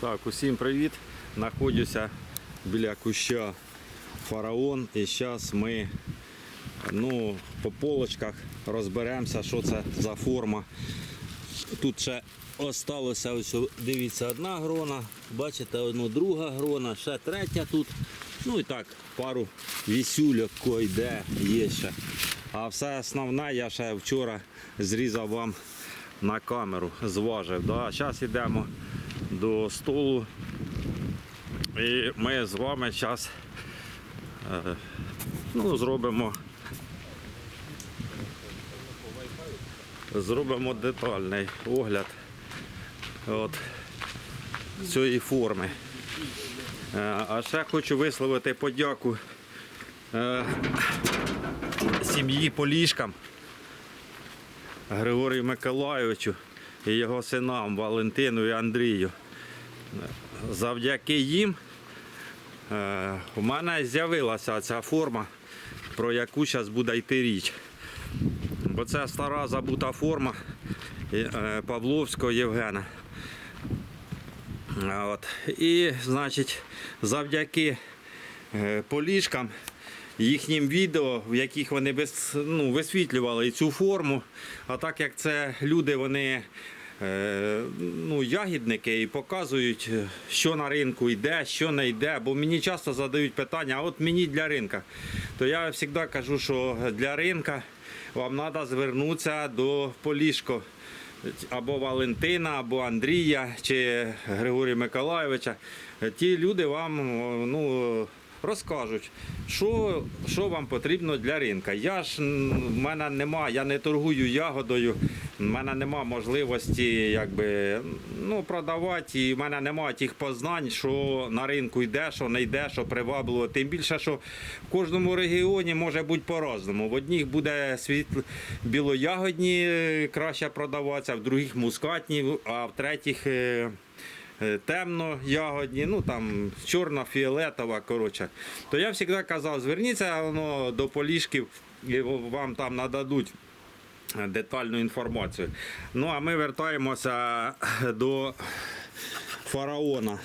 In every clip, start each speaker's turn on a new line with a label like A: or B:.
A: Так, усім привіт. Знаходжуся біля куща фараон і зараз ми ну, по полочках розберемося, що це за форма. Тут ще осталося ось, дивіться, одна грона, бачите, одну друга грона, ще третя тут. Ну і так, пару вісюльок койде є ще. А все основне я ще вчора зрізав вам на камеру, зважив. Да? Зараз йдемо до столу. І ми з вами зараз ну, зробимо зробимо детальний огляд от цієї форми. Е, А ще хочу висловити подяку е, сім'ї Полішкам Григорію Миколайовичу і його синам Валентину і Андрію. Завдяки їм е, у мене з'явилася ця форма, про яку зараз буде йти річ. Бо це стара забута форма е, Павловського Євгена. От. І, значить, завдяки е, полішкам, їхнім відео, в яких вони вис, ну, висвітлювали цю форму. А так як це люди, вони е, ну, ягідники і показують, е, що на ринку йде, що не йде. Бо мені часто задають питання, а от мені для ринка. То я завжди кажу, що для ринка вам треба звернутися до полішко або Валентина, або Андрія, чи Григорія Миколайовича. Ті люди вам ну, розкажуть, що, що вам потрібно для ринка. Я ж в мене нема, я не торгую ягодою, в мене нема можливості якби, ну, продавати, і в мене немає тих познань, що на ринку йде, що не йде, що привабливо. Тим більше, що в кожному регіоні може бути по-разному. В одних буде світло білоягодні е, краще продаватися, в других мускатні, а в третіх. е, е, темно-ягодні, ну там чорно-фіолетова, коротше. То я завжди казав, зверніться воно до полішків, і вам там нададуть детальну інформацію. Ну а ми вертаємося до фараона.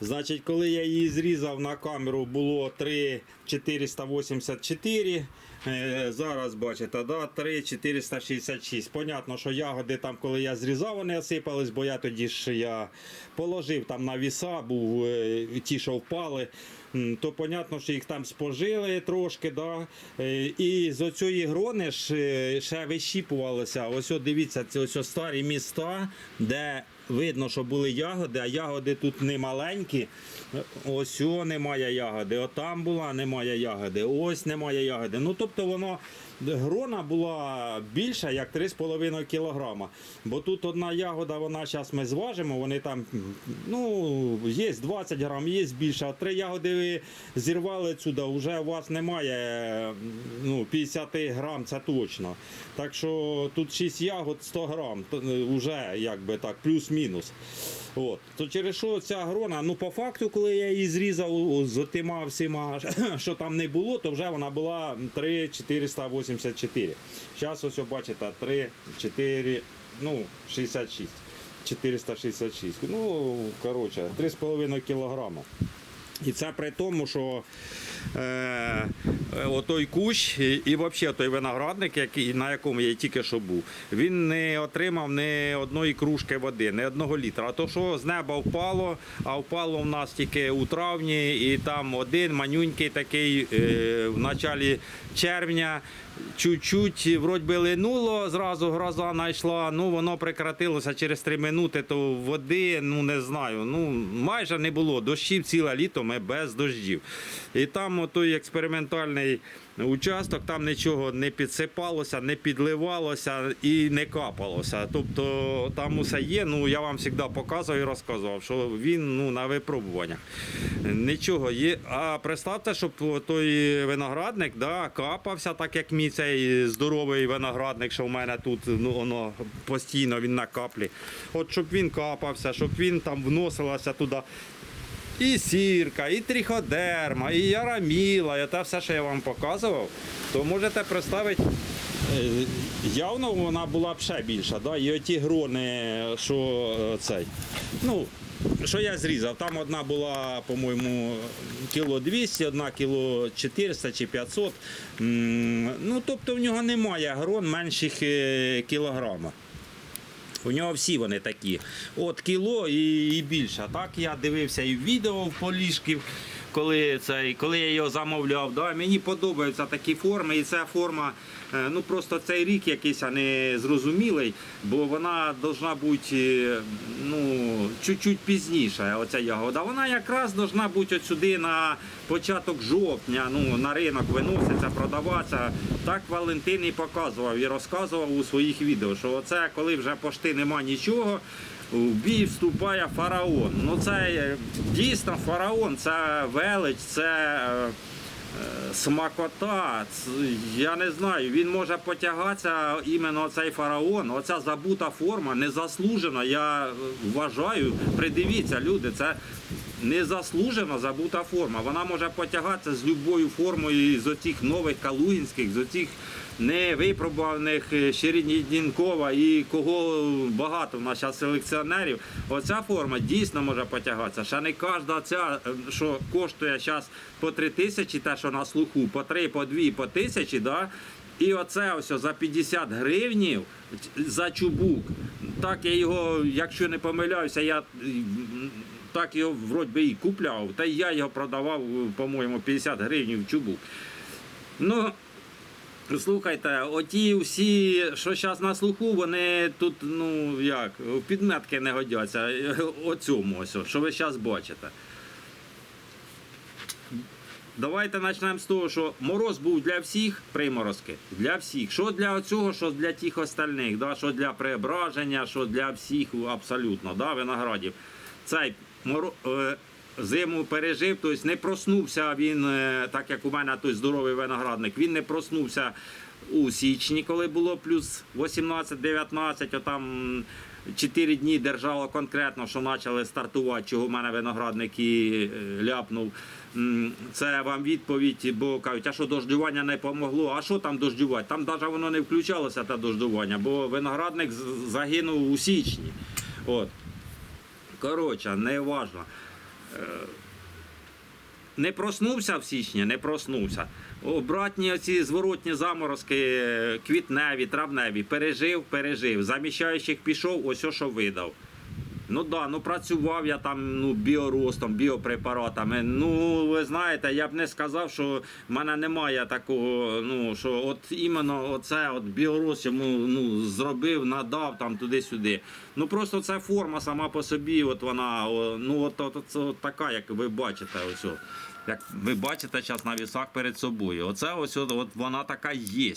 A: Значить, коли я її зрізав на камеру, було 3,484. Е, Зараз бачите, да, 3,466. Понятно, що ягоди там, коли я зрізав, вони осипались, бо я тоді ж я положив там на віса, був е, ті, що впали. То понятно, що їх там спожили трошки, да. Е, і з оцієї грони ж е, ще вищіпувалося. Ось дивіться, це ось старі міста, де видно, що були ягоди, а ягоди тут не маленькі. Ось о, немає ягоди. Отам була, немає ягоди. Ось немає ягоди. Ну тобто воно грона була більша, як 3,5 кг. Бо тут одна ягода, вона зараз ми зважимо, вони там ну, є 20 грам, є більше. А три ягоди ви зірвали сюди, вже у вас немає ну, 50 грам, це точно. Так що тут 6 ягод 100 грам, то, е, вже якби так, плюс-мінус. От. То через що ця грона, ну по факту, коли я її зрізав з тима всіма, що там не було, то вже вона була 3,484. Зараз ось бачите, 3, 4, ну, 66. 466. Ну, коротше, 3,5 кілограма. І це при тому, що е, е, отой кущ і, і взагалі той виноградник, який, на якому я тільки що був, він не отримав ні одної кружки води, ні одного літра. А то, що з неба впало, а впало в нас тільки у травні, і там один манюнький такий е, в началі червня. Чуть-чуть вроді би линуло, зразу гроза знайшла, ну воно прекратилося через 3 минути, то води, ну не знаю, ну майже не було. Дощів ціле літо ми без дощів. І там той експериментальний участок, там нічого не підсипалося, не підливалося і не капалося. Тобто там усе є, ну я вам завжди показував і розказував, що він ну, на випробуваннях. Нічого є. А представте, щоб той виноградник да, капався, так як мій цей здоровий виноградник, що в мене тут ну, воно постійно він на каплі. От щоб він капався, щоб він там вносилося туди. І сірка, і тріходерма, і яраміла, і те все, що я вам показував, то можете представити, е, явно вона була б ще більша. Да? І оті грони, що е, цей. Ну, що я зрізав? Там одна була, по-моєму, кіло 200, одна кіло 400 чи 500. М, Ну, тобто в нього немає грон менших е, кілограма. У нього всі вони такі. От кіло і, більше. Так я дивився і відео в Полішків, коли, це, коли я його замовляв. Да, мені подобаються такі форми, і ця форма, е, ну просто цей рік якийсь не зрозумілий, бо вона повинна бути е, ну, чуть-чуть пізніше. Оця ягода. Вона якраз повинна бути сюди на початок жовтня. Ну, на ринок виноситься, продаватися. Так Валентин і показував і розказував у своїх відео, що оце коли вже пошти нема нічого. В бій вступає фараон. Ну це дійсно фараон, це велич, це е, смакота. Ц- Я не знаю, він може потягатися іменно цей фараон. Оця забута форма, незаслужена. Я е, вважаю, придивіться, люди, це незаслужено забута форма. Вона може потягатися з любою формою з оцих нових калугінських, з оцих невипробуваних е, Щеріднікова і кого багато в нас зараз селекціонерів. Оця форма дійсно може потягатися. Ще не кожна ця, е, що коштує зараз по 3 тисячі, те, що на слуху, по 3, по 2, по тисячі, да? І оце ось за 50 гривнів за чубук. Так я його, якщо не помиляюся, я так його вроді би і купляв, та й я його продавав, по-моєму, 50 гривень в чубук. Ну, слухайте, оті всі, що зараз на слуху, вони тут, ну як, в підметки не годяться. Оцьому ось, що ви зараз бачите. Давайте почнемо з того, що мороз був для всіх приморозки. Для всіх. Що для цього, що для тих остальних, да? що для преображення, що для всіх абсолютно, да? виноградів. Цей моро... зиму пережив, тобто не проснувся він, е, так як у мене той здоровий виноградник, він не проснувся у січні, коли було плюс 18-19, отам 4 дні держало конкретно, що почали стартувати, чого в мене виноградник і е, ляпнув. Це вам відповідь, бо кажуть, а що дождювання не помогло? А що там дождювати? Там навіть воно не включалося, те дождювання, бо виноградник загинув у січні. От. Коротше, не важно. Не проснувся в січні, не проснувся. Обратні оці зворотні заморозки, е, квітневі, травневі, пережив, пережив. Заміщаючих пішов, ось що видав. Ну да, ну працював я там ну, біоростом, біопрепаратами. Ну, ви знаєте, я б не сказав, що в мене немає такого, ну що от іменно оце от біорост йому ну, зробив, надав там туди-сюди. Ну просто це форма сама по собі, от вона, ну от, от, от, от така, як ви бачите, ось. Як ви бачите зараз на вісах перед собою. Оце ось от, от вона така є.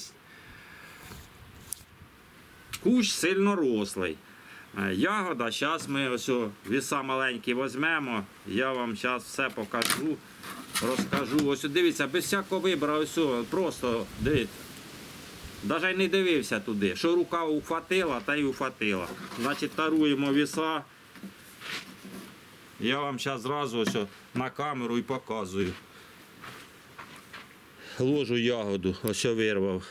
A: Кущ сильно рослий. Е, Ягода, зараз ми ось віса маленькі візьмемо. Я вам зараз все покажу, розкажу. Ось дивіться, без всякого вибору, ось просто дивіться. Навіть не дивився туди. Що рука ухватила, та й ухватила. Значить, таруємо віса. Я вам зараз зразу ось на камеру і показую. Ложу ягоду, ось вирвав.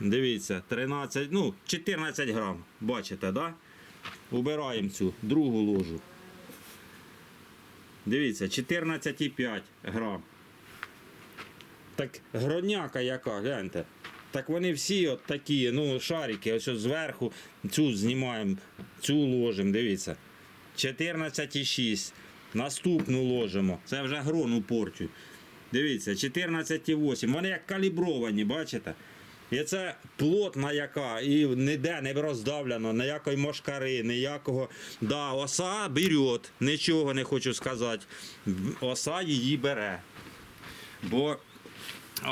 A: Дивіться, 13, ну, 14 грам. Бачите, так? Да? Убираємо цю другу ложу. Дивіться, 14,5 грам. Так гроняка яка, гляньте. Так вони всі от такі, ну, шарики, ось зверху цю знімаємо, цю ложимо, дивіться. 14,6. Наступну ложимо. Це вже грону порчу. Дивіться, 14,8. Вони як калібровані, бачите? І це плотна яка, і ніде не роздавлено, ніякої мошкари, ніякого. Да, оса берет, нічого не хочу сказати. Оса її бере. Бо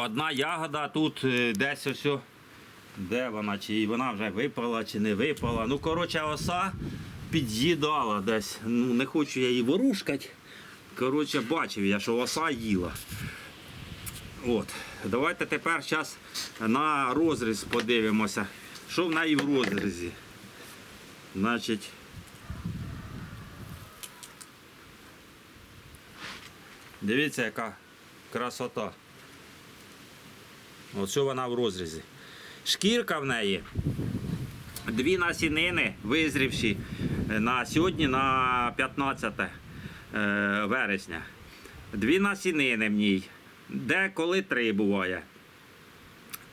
A: одна ягода тут е, десь ось. Де вона? Чи вона вже випала, чи не випала. Ну, коротше, оса під'їдала десь. Ну, не хочу я її ворушкати. Коротше, бачив я, що оса їла. От. Давайте тепер зараз на розріз подивимося. Що в неї в розрізі? Значить. Дивіться, яка красота. От що вона в розрізі. Шкірка в неї. Дві насінини визрівші. на сьогодні на 15 е, вересня. Дві насінини в ній, де коли три буває.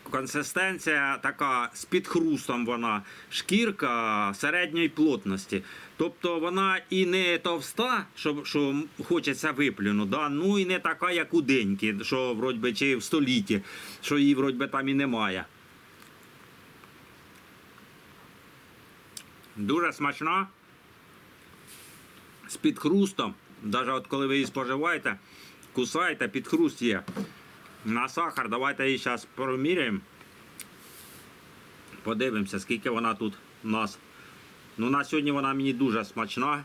A: Консистенція така з підхрустом вона, шкірка середньої плотності. Тобто вона і не товста, що, що хочеться виплюну, да? ну і не така, як у деньки, що вроді би, чи в столітті, що її вроді би, там і немає. Дуже смачна. З підхрустом. Навіть от коли ви її споживаєте, кусаєте, підхруст є. На сахар, давайте її зараз проміряємо. Подивимося, скільки вона тут у нас. Ну, на сьогодні вона мені дуже смачна.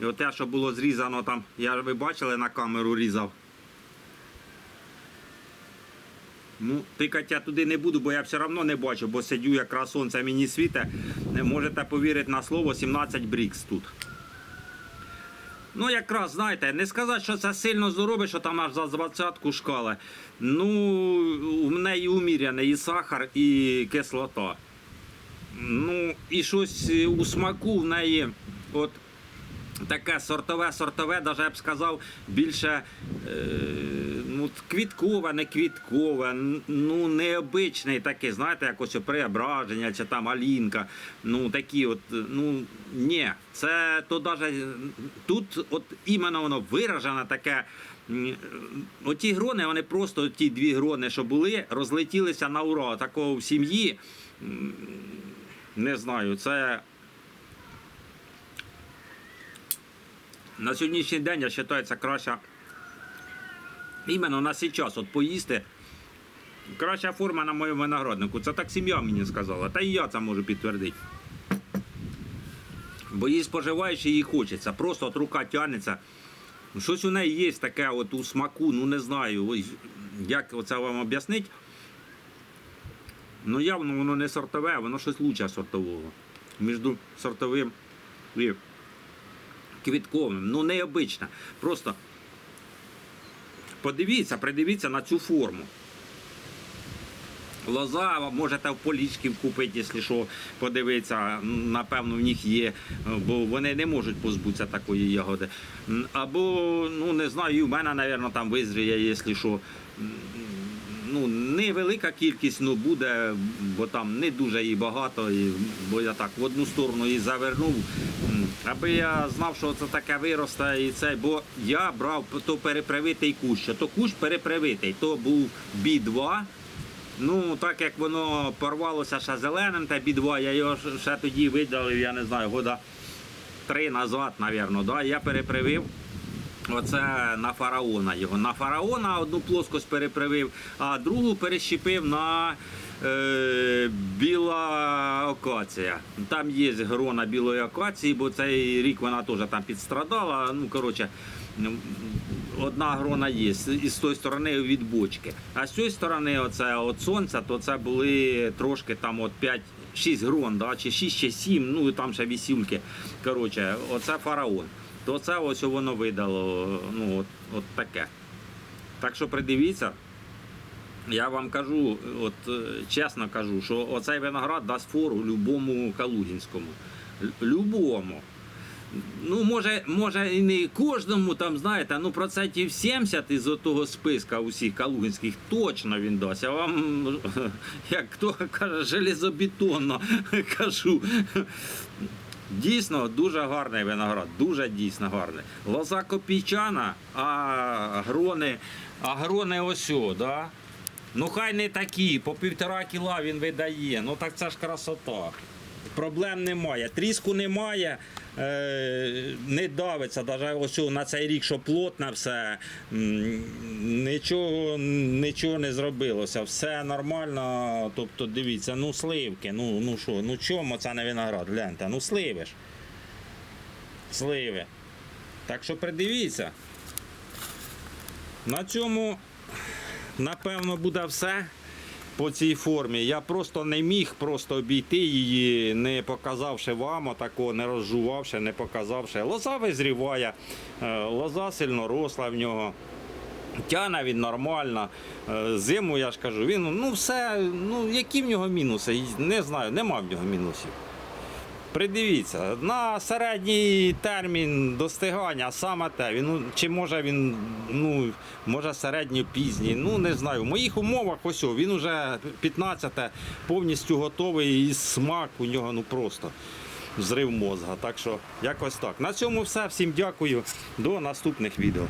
A: І от те, що було зрізано там, я ви бачили на камеру різав. Ну, тикати я туди не буду, бо я все одно не бачу, бо сидю якраз сонце мені світе. Не можете повірити на слово 17 брікс тут. Ну, якраз, знаєте, не сказати, що це сильно здорове, що там аж за 20 шкали. Ну, в і уміряний і сахар, і кислота. Ну, і щось у смаку в неї, от таке сортове, сортове, навіть я б сказав, більше е, квіткове, не квіткове, н- ну, необичний такий, знаєте, якось преображення чи там алінка. Ну, такі от, ну, ні, це то даже тут от іменно воно виражене таке. Оті грони, вони просто ті дві грони, що були, розлетілися на ура. Такого в сім'ї. Не знаю, це на сьогоднішній день я вважаю, це краща. Іменно на час от поїсти. Краща форма на моєму винограднику. Це так сім'я мені сказала. Та і я це можу підтвердити. Бо її споживаєш і їй хочеться. Просто от рука тягнеться. Щось у неї є таке от у смаку, ну не знаю, як це вам об'яснити. Ну явно воно не сортове, воно щось лучше сортового. Між сортовим і квітковим. Ну необично. Просто подивіться, придивіться на цю форму. Лоза можете в полічків купити, якщо що, подивитися, напевно, в них є, бо вони не можуть позбутися такої ягоди. Або, ну не знаю, і в мене, мабуть, там визріє, якщо що. Ну, невелика кількість, ну буде, бо там не дуже її багато, і, бо я так в одну сторону її завернув. Аби я знав, що це таке виросте і це, бо я брав то перепривитий кущ, то кущ перепривитий, то був бі-2. Ну, так як воно порвалося ще зеленим, та бі-2, я його ще тоді видалив, я не знаю, года три назад, мабуть, да? я перепривив. Оце на фараона його. На фараона одну плоскость перепривив, а другу перещепив на е, біла акація. Там є грона білої акації, бо цей рік вона теж там підстрадала. Ну, коротше, одна грона є і з тої сторони від бочки. А з цієї сторони, оце від сонця, то це були трошки там от 5 6 грон, да, чи 6, чи 7, ну і там ще вісюльки. Коротше, оце фараон. То це ось воно видало, ну, от, от таке. Так що придивіться, я вам кажу, от е, чесно кажу, що оцей виноград дасть фору любому калугінському. Любому. Ну, може, може і не кожному там, знаєте, ну процентів 70 із того списка усіх калугінських точно він дасть. Я вам, як хто каже, железобетонно кажу. Дійсно, дуже гарний виноград, дуже дійсно гарний. Лоза копійчана, а грони, а грони осьо, да? Ну хай не такі, по півтора кіла він видає. Ну так це ж красота. Проблем немає. Тріску немає, не давиться. Навіть ось на цей рік, що плотне все, нічого, нічого не зробилося. Все нормально. Тобто, дивіться, ну сливки, ну ну що, ну чому це не виноград? Гляньте, ну сливи ж. Сливи. Так що придивіться. На цьому, напевно, буде все по цій формі. Я просто не міг просто обійти її, не показавши вам, отако, не розжувавши, не показавши. Лоза визріває, е, лоза сильно росла в нього. Тяне він нормально. Е, Зиму я ж кажу, він ну все, ну які в нього мінуси? Не знаю, нема в нього мінусів. Придивіться, на середній термін достигання саме те. Він, ну, чи може він, ну, може середньо пізній, ну не знаю. В моїх умовах ось о, він уже 15-те повністю готовий і смак у нього ну просто взрив мозга. Так що якось так. На цьому все. Всім дякую. До наступних відео.